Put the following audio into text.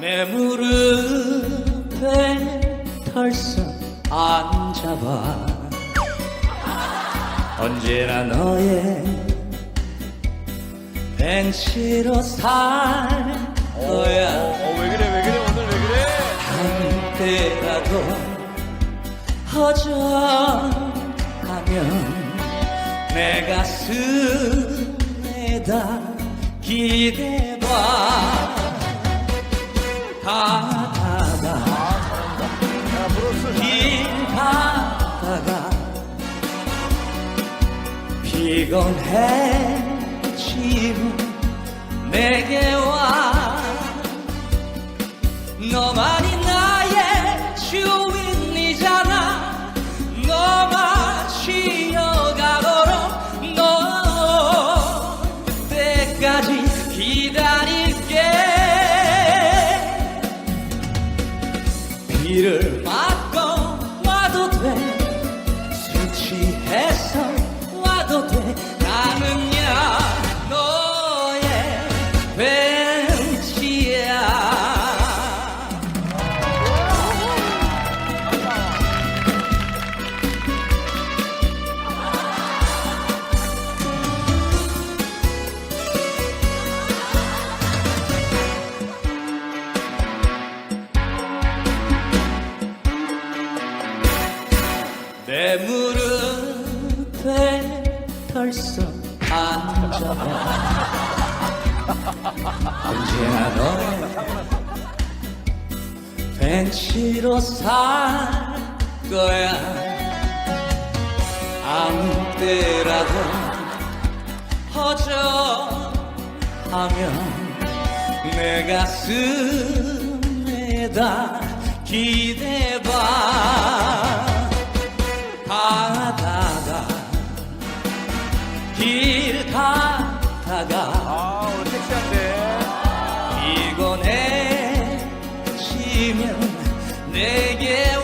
내 무릎에 털썩 앉아봐. 언제나 너의 벤치로 살 거야. 어, 왜 그래, 왜 그래, 오늘 왜 그래? 한때라도 허전하면 내 가슴에다 기대봐 가다가 야, 브로스. 길 가다가 피곤해지면 내게 와 내 무릎에 털썩 앉아봐. 언제나 너의 벤치로 살 거야. 아무 때라도 허전하면 내 가슴에다 기대봐 나타가 아 오늘 섹시한데. 밀어내시면 내게